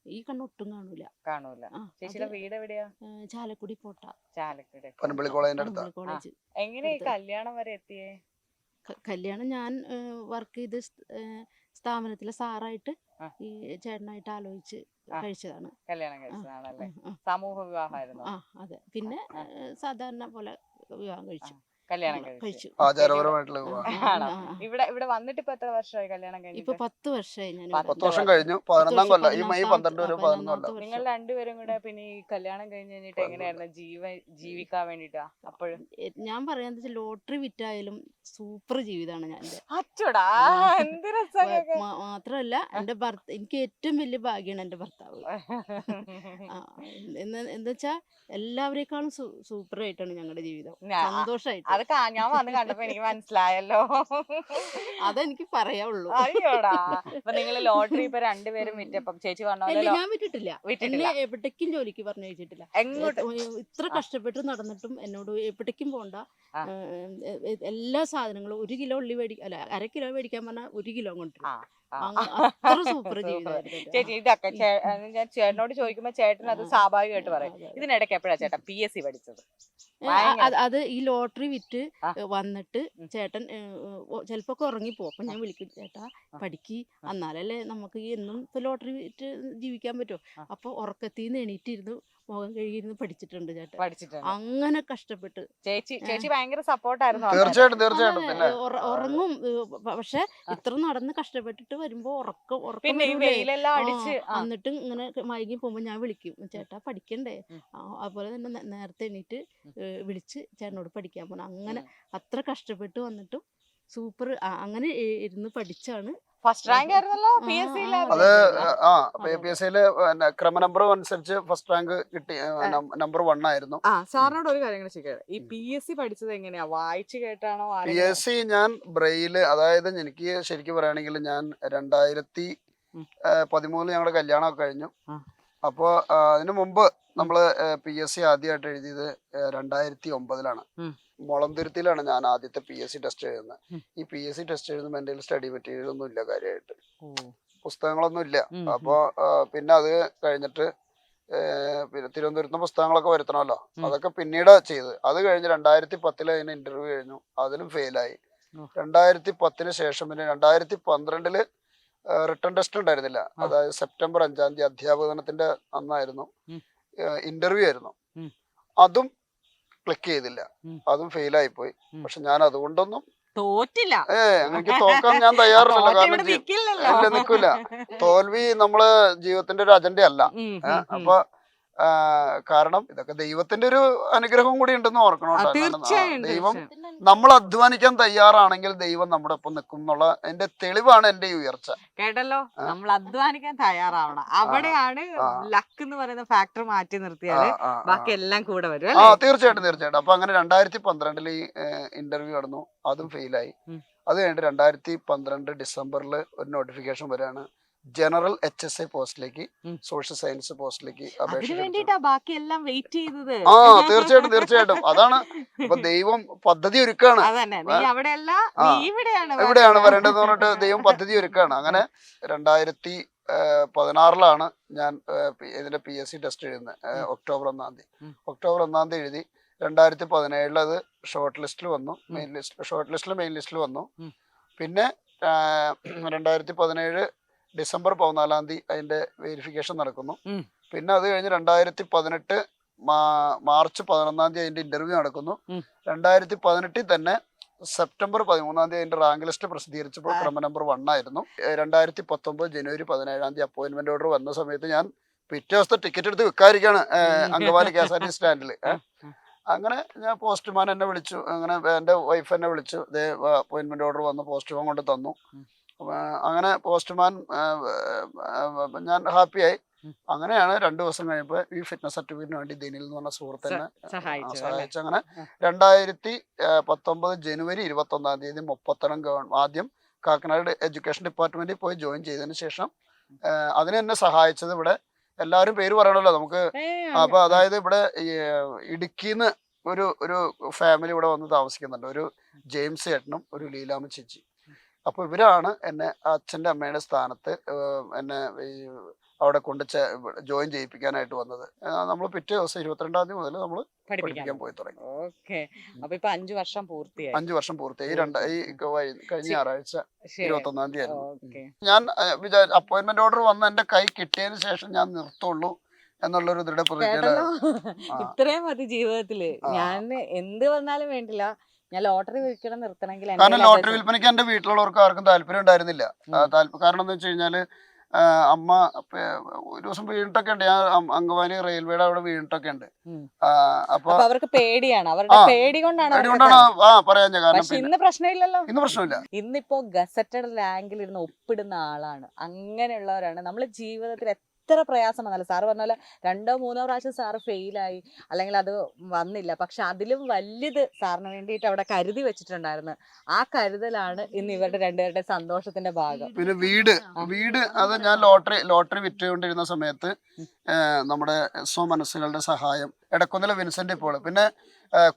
ഈ കണ്ണ് ഒട്ടും കാണൂല. കാണൂല. ചേച്ചിയുടെ വീട് എവിടെയാ? ചാലക്കുടി പോട്ട. ചാലക്കുടി. കോളേജ് എങ്ങനെ കല്യാണം വരെ എത്തിയേ? കല്യാണം ഞാൻ വർക്ക് ചെയ്ത് സ്ഥാപനത്തിലെ സാറായിട്ട്. ഈ ചേട്ടനായിട്ട് ആലോചിച്ച് കഴിച്ചതാണ്. കല്യാണം കഴിച്ചതാണല്ലേ. സമൂഹ വിവാഹമായിരുന്നു ആ. അതെ. പിന്നെ സാധാരണ പോലെ വിവാഹം കഴിച്ചു. കല്യാണം കഴിച്ചു. ആചാരപരമായിട്ടുള്ള ആണോ. ഇവിടെ ഇവിടെ വന്നിട്ട് ഇപ്പൊ എത്ര വർഷമായി കല്യാണം ഇപ്പൊ കഴിഞ്ഞിട്ട്? പത്ത് വർഷമായി ഞാൻ പത്ത് വർഷം കഴിഞ്ഞു. പതിനൊന്നാം കൊല്ലം. ഈ മെയ് പന്ത്രണ്ട് വരെ പതിനൊന്ന് കൊല്ലം. നിങ്ങൾ രണ്ടുപേരും കൂടെ പിന്നെ ഈ കല്യാണം കഴിഞ്ഞ് കഴിഞ്ഞിട്ട് എങ്ങനെയായിരുന്നു ജീവ ജീവിക്കാൻ വേണ്ടിട്ടാ അപ്പോഴും? ഞാൻ പറയാന്ന് വെച്ചാൽ ലോട്ടറി വിറ്റായാലും സൂപ്പർ ജീവിതമാണ് ഞാൻ മാത്രല്ല അച്ചോടാ എന്ത് രസമൊക്കെ മാത്രമല്ല എന്റെ ഭർത്ത എനിക്ക് ഏറ്റവും വലിയ ഭാഗ്യമാണ് എന്റെ ഭർത്താവ്. ആ, എന്ന് എന്താ വെച്ചാ എല്ലാവരെക്കാളും സൂപ്പർ ആയിട്ടാണ് ഞങ്ങളുടെ ജീവിതം. സന്തോഷമായിട്ട് അത് കാ- ഞാൻ വന്ന് കണ്ടപ്പോ എനിക്ക് മനസ്സിലായല്ലോ. അതെനിക്ക് പറയാവുള്ളൂ. അയ്യോടാ. അപ്പൊ നിങ്ങൾ ലോട്ടറി ഇപ്പൊ രണ്ടുപേരും വിറ്റപ്പം ചേച്ചി പറഞ്ഞ ഞാൻ വിട്ടിട്ടില്ല. വിട്ടിട്ടില്ല. എന്നെ എവിടേക്കും ജോലിക്ക് പറഞ്ഞു വെച്ചിട്ടില്ല. എങ്ങോട്ട്? ഇത്ര കഷ്ടപ്പെട്ട് നടന്നിട്ടും എന്നോട് എവിടേക്കും പോണ്ട. എല്ലാ സാധനങ്ങളും ഒരു കിലോ ഉള്ളി മേടി അല്ല അര കിലോ മേടിക്കാൻ പറഞ്ഞാൽ ഒരു കിലോ കൊണ്ടുവരും സൂപ്പർ. ചേച്ചി ഇതൊക്കെ ഞാൻ ചേട്ടനോട് ചോദിക്കുമ്പോ ചേട്ടൻ അത് സ്വാഭാവികമായിട്ട് പറയും. ഇതിനിടയ്ക്ക് എപ്പോഴാ ചേട്ടാ? പി എസ് സി പഠിച്ചത്. അത് ഈ ലോട്ടറി വിറ്റ് വന്നിട്ട് ചേട്ടൻ ചിലപ്പോ ഒക്കെ ഉറങ്ങിപ്പോ അപ്പൊ ഞാൻ വിളിക്കും ചേട്ടാ പഠിക്ക്. എന്നാലല്ലേ നമുക്ക് എന്നും ഇപ്പൊ ലോട്ടറി വിറ്റ് ജീവിക്കാൻ പറ്റുമോ. അപ്പൊ ഉറക്കത്തിന്ന് എണീറ്റിരുന്ന്. മുഖം കഴുകിയിരുന്ന് പഠിച്ചിട്ടുണ്ട് ചേട്ടൻ. പഠിച്ചിട്ടുണ്ട്. അങ്ങനെ കഷ്ടപ്പെട്ട്. ചേച്ചി ചേച്ചി ഭയങ്കര സപ്പോർട്ടായിരുന്നു തീർച്ചയായിട്ടും തീർച്ചയായിട്ടും. ഉറങ്ങും. പക്ഷെ ഇത്ര നടന്ന് കഷ്ടപ്പെട്ടിട്ട് വരുമ്പോ ഉറക്കം ഉറക്കം അടിച്ച് എന്നിട്ടും ഇങ്ങനെ മയങ്ങി പോകുമ്പോ ഞാൻ വിളിക്കും ചേട്ടാ പഠിക്കണ്ടേ? അതുപോലെ തന്നെ നേരത്തെ എണീറ്റ് വിളിച്ച് ചേട്ടനോട് പഠിക്കാൻ പോണം അങ്ങനെ അത്ര കഷ്ടപ്പെട്ട് വന്നിട്ടും സൂപ്പർ അങ്ങനെ ഇരുന്ന് പഠിച്ചാണ് ഫസ്റ്റ് റാങ്ക് ആയിരുന്നല്ലോ? പി എസ് അത് ആ. പി എസ് സിയിൽ ക്രമ നമ്പർ അനുസരിച്ച് ഫസ്റ്റ് റാങ്ക് കിട്ടി നമ്പർ വൺ ആയിരുന്നു. ആ സാറിനോട് ഒരു കാര്യം കൂടെ ഈ പി എസ് സി പഠിച്ചത് എങ്ങനെയാ? വായിച്ചു കേട്ടാണോ? പി എസ് സി ഞാൻ ബ്രെയിൽ അതായത് എനിക്ക് ശരിക്കും പറയുകയാണെങ്കിൽ ഞാൻ രണ്ടായിരത്തി പതിമൂന്ന് ഞങ്ങളുടെ കല്യാണമൊക്കെ കഴിഞ്ഞു. അപ്പോൾ അതിനു മുമ്പ് നമ്മൾ പി എസ് സി ആദ്യമായിട്ട് എഴുതിയത് രണ്ടായിരത്തി ഒമ്പതിലാണ്. ഉം. ഞാൻ ആദ്യത്തെ പി എസ് സി ടെസ്റ്റ് എഴുതുന്നത്. ഈ പി എസ് സി ടെസ്റ്റ് എഴുതുമ്പോൾ എന്റെ സ്റ്റഡി മെറ്റീരിയൽ ഒന്നും ഇല്ല കാര്യമായിട്ട്. പുസ്തകങ്ങളൊന്നും ഇല്ല. അപ്പൊ അപ്പോൾ പിന്നെ അത് കഴിഞ്ഞിട്ട് പിന്നെ തിരുവനന്തപുരത്ത് പുസ്തകങ്ങളൊക്കെ വരുത്തണമല്ലോ. അതൊക്കെ പിന്നീട് ചെയ്ത് അത് കഴിഞ്ഞ് രണ്ടായിരത്തി പത്തിൽ അതിന് ഇന്റർവ്യൂ കഴിഞ്ഞു. അതിലും ഫെയിലായി. രണ്ടായിരത്തി പത്തിന് ശേഷം പിന്നെ രണ്ടായിരത്തി പന്ത്രണ്ടിൽ റിട്ടേൺ ടെസ്റ്റ് ഉണ്ടായിരുന്നില്ല. അതായത് സെപ്റ്റംബർ അഞ്ചാം തീയതി അധ്യാപക ദിനത്തിന്റെ അന്നായിരുന്നു ഇന്റർവ്യൂ ആയിരുന്നു. അതും ക്ലിക്ക് ചെയ്തില്ല. അതും ഫെയിലായി പോയി പക്ഷെ ഞാൻ അതുകൊണ്ടൊന്നും തോറ്റില്ല. ഏ എനിക്ക് തോക്കാൻ ഞാൻ തയ്യാറല്ല. കാരണം ഇല്ല, നിക്കൂല. തോൽവി നമ്മൾ ജീവിതത്തിന്റെ ഒരു അജണ്ട അല്ല. അപ്പൊ കാരണം ഇതൊക്കെ ദൈവത്തിന്റെ ഒരു അനുഗ്രഹം കൂടി ഉണ്ടെന്ന് ഓർക്കണം ദൈവം നമ്മൾ അധ്വാനിക്കാൻ തയ്യാറാണെങ്കിൽ ദൈവം നമ്മുടെ ഒപ്പം നിൽക്കും എന്നുള്ള എന്റെ തെളിവാണ് എന്റെ ഈ ഉയർച്ച. കേട്ടല്ലോ? നമ്മൾ അധ്വാനിക്കാൻ തയ്യാറാവണം. അവിടെയാണ് ലക്ക് എന്ന് പറയുന്ന ഫാക്ടർ മാറ്റി ആ. ബാക്കി എല്ലാം കൂടെ വരും ആ തീർച്ചയായിട്ടും തീർച്ചയായിട്ടും. അപ്പൊ അങ്ങനെ രണ്ടായിരത്തി പന്ത്രണ്ടിൽ ഈ ഇന്റർവ്യൂ നടന്നു. അതും ഫെയിലായി. അത് കഴിഞ്ഞിട്ട് രണ്ടായിരത്തി പന്ത്രണ്ട് ഡിസംബറിൽ ഒരു നോട്ടിഫിക്കേഷൻ വരികയാണ് ജനറൽ എച്ച് എസ് ഐ പോസ്റ്റിലേക്ക് സോഷ്യൽ സയൻസ് പോസ്റ്റിലേക്ക് അപേക്ഷ ആ തീർച്ചയായിട്ടും തീർച്ചയായിട്ടും. അതാണ് ഇപ്പൊ ദൈവം പദ്ധതി ഒരുക്കാണ്. എവിടെയാണ് വരേണ്ടത്. വരേണ്ടതെന്ന് പറഞ്ഞിട്ട് ദൈവം പദ്ധതി ഒരുക്കാണ്. അങ്ങനെ രണ്ടായിരത്തി പതിനാറിലാണ് ഞാൻ ഇതിന്റെ പി എസ് സി ടെസ്റ്റ് എഴുതുന്നത്. ഒക്ടോബർ ഒന്നാം തീയതി. ഒക്ടോബർ ഒന്നാം തീയതി എഴുതി രണ്ടായിരത്തി പതിനേഴിൽ അത് ഷോർട്ട് ലിസ്റ്റിൽ വന്നു. മെയിൻ ലിസ്റ്റ് ഷോർട്ട് ലിസ്റ്റിൽ മെയിൻ ലിസ്റ്റിൽ വന്നു. പിന്നെ രണ്ടായിരത്തി പതിനേഴ് ഡിസംബർ പതിനാലാം തീയതി അതിന്റെ വെരിഫിക്കേഷൻ നടക്കുന്നു. പിന്നെ അത് കഴിഞ്ഞ് രണ്ടായിരത്തി പതിനെട്ട് മാർച്ച് പതിനൊന്നാം തീയതി അതിന്റെ ഇന്റർവ്യൂ നടക്കുന്നു. രണ്ടായിരത്തി പതിനെട്ടിൽ തന്നെ സെപ്റ്റംബർ പതിമൂന്നാം തീയതി അതിന്റെ റാങ്ക് ലിസ്റ്റ് പ്രസിദ്ധീകരിച്ചപ്പോൾ ക്രമ നമ്പർ വൺ ആയിരുന്നു. രണ്ടായിരത്തി പത്തൊമ്പത് ജനുവരി പതിനേഴാം തീയതി അപ്പോയിന്റ്മെന്റ് ഓർഡർ വന്ന സമയത്ത് ഞാൻ പിറ്റേ ദിവസത്തെ ടിക്കറ്റ് എടുത്ത് വെക്കാതിരിക്കാണ് Angamaly. K S R T സ്റ്റാൻഡിൽ അങ്ങനെ ഞാൻ പോസ്റ്റ്മാൻ എന്നെ വിളിച്ചു. അങ്ങനെ എന്റെ വൈഫ് എന്നെ വിളിച്ചു. ഇതേ അപ്പോയിന്റ്മെന്റ് ഓർഡർ വന്നു പോസ്റ്റ്മാൻ കൊണ്ട് തന്നു. അങ്ങനെ പോസ്റ്റ്മാൻ ഞാൻ ഹാപ്പിയായി. അങ്ങനെയാണ് രണ്ടു ദിവസം കഴിഞ്ഞപ്പോൾ ഈ ഫിറ്റ്നസ് സർട്ടിഫിക്കറ്റിന് വേണ്ടി ദിനിൽ എന്ന് പറഞ്ഞ സുഹൃത്തിനെ സഹായിച്ചു അങ്ങനെ. രണ്ടായിരത്തി പത്തൊമ്പത് ജനുവരി ഇരുപത്തി ഒന്നാം തീയതി മുപ്പത്തനം ആദ്യം കാക്കനാട് എഡ്യൂക്കേഷൻ ഡിപ്പാർട്ട്മെന്റിൽ പോയി ജോയിൻ ചെയ്തതിന് ശേഷം അതിന് എന്നെ സഹായിച്ചത് ഇവിടെ. എല്ലാവരും പേര് പറയണല്ലോ നമുക്ക്. അപ്പൊ അതായത് ഇവിടെ ഇടുക്കിന്ന് ഒരു ഒരു ഫാമിലി ഇവിടെ വന്ന് താമസിക്കുന്നുണ്ട്. ഒരു ജെയിംസ് ചേട്ടനും ഒരു ലീലാമ്മ ചേച്ചി. അപ്പൊ ഇവരാണ് എന്നെ അച്ഛന്റെ അമ്മയുടെ സ്ഥാനത്ത് എന്നെ ഈ അവിടെ കൊണ്ട് ജോയിൻ ചെയ്യിപ്പിക്കാനായിട്ട് വന്നത്. നമ്മൾ പിറ്റേ ദിവസം ഇരുപത്തിരണ്ടാം തീയതി മുതൽ നമ്മൾ പഠിപ്പിക്കാൻ പോയി തുടങ്ങി. ഓക്കെ. അപ്പൊ ഇപ്പൊ അഞ്ചു വർഷം പൂർത്തിയായി. അഞ്ചു വർഷം പൂർത്തിയായി. രണ്ട് ഈ കഴിഞ്ഞ. ഞായറാഴ്ച ഇരുപത്തൊന്നാം തീയതി ഞാൻ വിചാ അപ്പോയിന്റ്മെന്റ് ഓർഡർ വന്ന് എന്റെ കൈ കിട്ടിയതിന് ശേഷം ഞാൻ നിർത്തുള്ളൂ എന്നുള്ളൊരു ദൃഢപ്രതിജ്ഞ ഇത്രയും മതി ജീവിതത്തിൽ. ഞാൻ എന്ത് വന്നാലും വേണ്ടില്ല. ഞാൻ ലോട്ടറി വിൽക്കണം നിർത്തണമെങ്കിൽ കാരണം ലോട്ടറി വിൽപ്പനയ്ക്ക് എന്റെ വീട്ടിലുള്ളവർക്ക് ആർക്കും താല്പര്യം ഉണ്ടായിരുന്നില്ല. കാരണം എന്താ വെച്ച് കഴിഞ്ഞാൽ അമ്മ ഒരു ദിവസം വീണിട്ടൊക്കെ ഉണ്ട്. ഞാൻ അങ്കമാലി റെയിൽവേയുടെ അവിടെ വീണിട്ടൊക്കെ ഉണ്ട്. അപ്പൊ അവർക്ക് പേടിയാണ്. അവരുടെ പേടി കൊണ്ടാണ് പറയാൻ കാരണം ഇന്ന് പ്രശ്നമില്ലല്ലോ. ഇന്ന് പ്രശ്നമില്ല. ഇന്നിപ്പോ ഗസറ്റഡ് റാങ്കിൽ ഇരുന്ന് ഒപ്പിടുന്ന ആളാണ്. അങ്ങനെയുള്ളവരാണ്. നമ്മുടെ ജീവിതത്തിൽ എത്ര പ്രയാസം വന്നാലും സാറ് പറഞ്ഞ പോലെ രണ്ടോ മൂന്നോ പ്രാവശ്യം സാറ് ഫെയിലായി. അല്ലെങ്കിൽ അത് വന്നില്ല. പക്ഷെ അതിലും വലുത് സാറിന് വേണ്ടിയിട്ട് അവിടെ കരുതി വെച്ചിട്ടുണ്ടായിരുന്നു. ആ കരുതലാണ് ഇന്ന് ഇവരുടെ രണ്ടുപേരുടെ സന്തോഷത്തിന്റെ ഭാഗം. പിന്നെ വീട് വീട് അത് ഞാൻ ലോട്ടറി ലോട്ടറി വിറ്റുകൊണ്ടിരുന്ന സമയത്ത് നമ്മുടെ സ്വമനസ്സുകളുടെ സഹായം എടക്കുന്നില വിൻസെന്റ് ഇപ്പോൾ പിന്നെ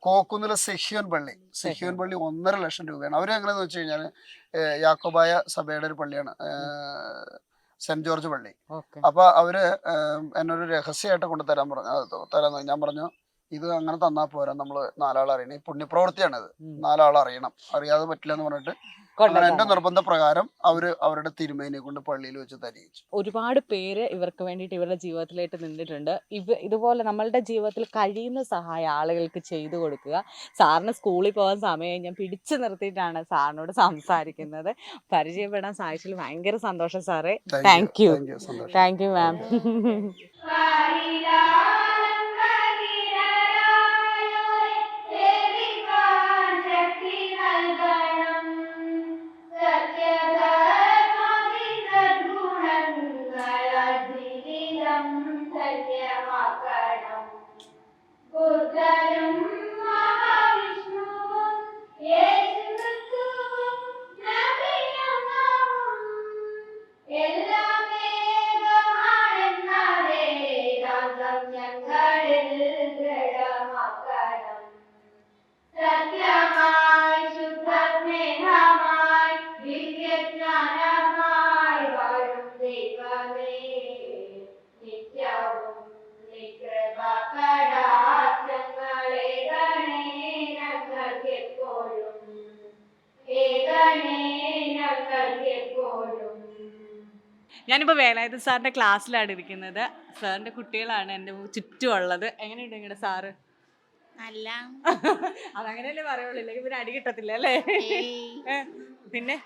കോക്കുന്നില സെഹ്യോൻ പള്ളി. സെഹ്യോൻ പള്ളി ഒന്നര ലക്ഷം രൂപയാണ്. അവരെങ്ങനെയെന്ന് വെച്ച് കഴിഞ്ഞാൽ യാക്കോബായ സഭയുടെ ഒരു പള്ളിയാണ്. സെന്റ് ജോർജ് പള്ളി. അപ്പൊ അവർ എന്നൊരു രഹസ്യമായിട്ട് കൊണ്ട് തരാൻ പറഞ്ഞു തരാന്ന് തരാൻ ഞാൻ പറഞ്ഞു ഇത് അങ്ങനെ തന്നാ പോരാ നമ്മൾ നാലാൾ അറിയണം ഈ പുണ്യപ്രവൃത്തിയാണിത് നാലാൾ അറിയണം അറിയാതെ പറ്റില്ല എന്ന് പറഞ്ഞിട്ട് എന്റെ നിർബന്ധ പ്രകാരം അവർ അവരുടെ തിരുമേനിയെ കൊണ്ട് പള്ളിയിൽ വെച്ച് തരിയിച്ചു ഒരുപാട് പേര് ഇവർക്ക് വേണ്ടിയിട്ട് ഇവരുടെ ജീവിതത്തിലായിട്ട് നിന്നിട്ടുണ്ട്. ഇവ ഇതുപോലെ നമ്മളുടെ ജീവിതത്തിൽ കഴിയുന്ന സഹായം ആളുകൾക്ക് ചെയ്തു കൊടുക്കുക. സാറിന് സ്കൂളിൽ പോകാൻ സമയം ഞാൻ പിടിച്ചു നിർത്തിയിട്ടാണ് സാറിനോട് സംസാരിക്കുന്നത്. പരിചയപ്പെടാൻ സാധിച്ചതിൽ ഭയങ്കര സന്തോഷം സാറേ. Thank you thank you ma'am ബുദ്ധനും മഹാവിഷ്ണുവും ഞാനിപ്പോൾ വേലായുധ സാറിന്റെ ക്ലാസ്സിലാണ് ഇരിക്കുന്നത്. സാറിന്റെ കുട്ടികളാണ് എന്റെ ചുറ്റുമുള്ളത്. എങ്ങനെയുണ്ട് നിങ്ങളുടെ സാറ്? നല്ല. അതങ്ങനെയല്ലേ പറയുള്ളൂ. ഇല്ലെങ്കിൽ പിന്നെ അടി കിട്ടത്തില്ല അല്ലേ? പിന്നെ?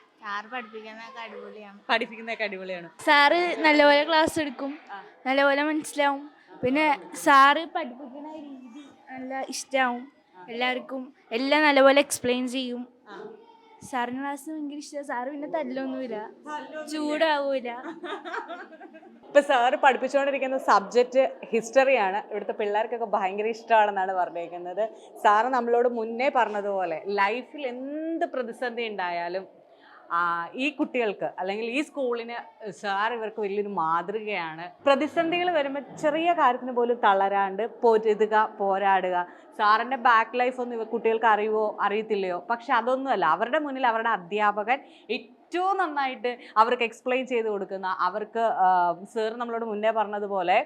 അടിപൊളിയാണ്. പഠിപ്പിക്കുന്നതൊക്കെ അടിപൊളിയാണ്. സാറ് നല്ലപോലെ ക്ലാസ് എടുക്കും. നല്ലപോലെ മനസ്സിലാവും. പിന്നെ സാറ് പഠിപ്പിക്കുന്ന രീതി നല്ല ഇഷ്ടാവും. എല്ലാവർക്കും എല്ലാം നല്ലപോലെ എക്സ്പ്ലെയിൻ ചെയ്യും. സാറിന് ക്ലാസ് ഭയങ്കര ഇഷ്ടമാണ് സാറ് പിന്നെ തല്ലൊന്നുമില്ല. ചൂടാവൂല. ഇപ്പൊ സാറ് പഠിപ്പിച്ചുകൊണ്ടിരിക്കുന്ന സബ്ജക്റ്റ് ഹിസ്റ്ററിയാണ് ഇവിടുത്തെ പിള്ളേർക്കൊക്കെ ഭയങ്കര ഇഷ്ടമാണെന്നാണ് പറഞ്ഞേക്കുന്നത്. സാറ് നമ്മളോട് മുന്നേ പറഞ്ഞതുപോലെ ലൈഫിൽ എന്ത് പ്രതിസന്ധി ഉണ്ടായാലും ഈ കുട്ടികൾക്ക് അല്ലെങ്കിൽ ഈ സ്കൂളിന് സാർ ഇവർക്ക് വലിയൊരു മാതൃകയാണ്. പ്രതിസന്ധികൾ വരുമ്പോൾ ചെറിയ കാര്യത്തിന് പോലും തളരാണ്ട് പൊരുതുക പോരാടുക. സാറിന്റെ ബാക്ക് ലൈഫ് ഒന്നും ഇവ കുട്ടികൾക്ക് അറിയുവോ അറിയത്തില്ലയോ? പക്ഷെ അതൊന്നുമല്ല. അവരുടെ മുന്നിൽ അവരുടെ അധ്യാപകൻ ഏറ്റവും നന്നായിട്ട് അവർക്ക് എക്സ്പ്ലെയിൻ ചെയ്ത് കൊടുക്കുന്ന അവർക്ക് സാർ നമ്മളോട് മുന്നേ പറഞ്ഞതുപോലെ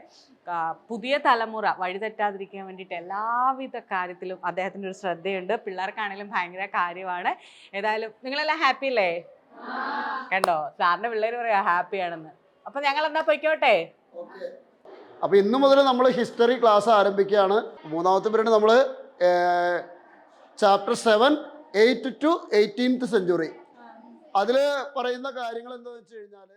പുതിയ തലമുറ വഴിതെറ്റാതിരിക്കാൻ വേണ്ടിയിട്ട് എല്ലാവിധ കാര്യത്തിലും അദ്ദേഹത്തിന്റെ ഒരു ശ്രദ്ധയുണ്ട്. പിള്ളേർക്കാണെങ്കിലും ഭയങ്കര കാര്യമാണ്. ഏതായാലും നിങ്ങളെല്ലാം ഹാപ്പി അല്ലേ? കണ്ടോ? സാറിന്റെ പിള്ളേർ പറയാ ഹാപ്പിയാണെന്ന് അപ്പം ഞങ്ങൾ എന്നാ പൊയ്ക്കോട്ടെ? അപ്പോൾ ഇന്നു മുതൽ നമ്മൾ ഹിസ്റ്ററി ക്ലാസ് ആരംഭിക്കുകയാണ്. മൂന്നാമത്തെ പീരീഡ് നമ്മൾ chapter seven eight to eighteenth century അതിൽ പറയുന്ന കാര്യങ്ങൾ എന്താണെന്ന് വെച്ച് കഴിഞ്ഞാൽ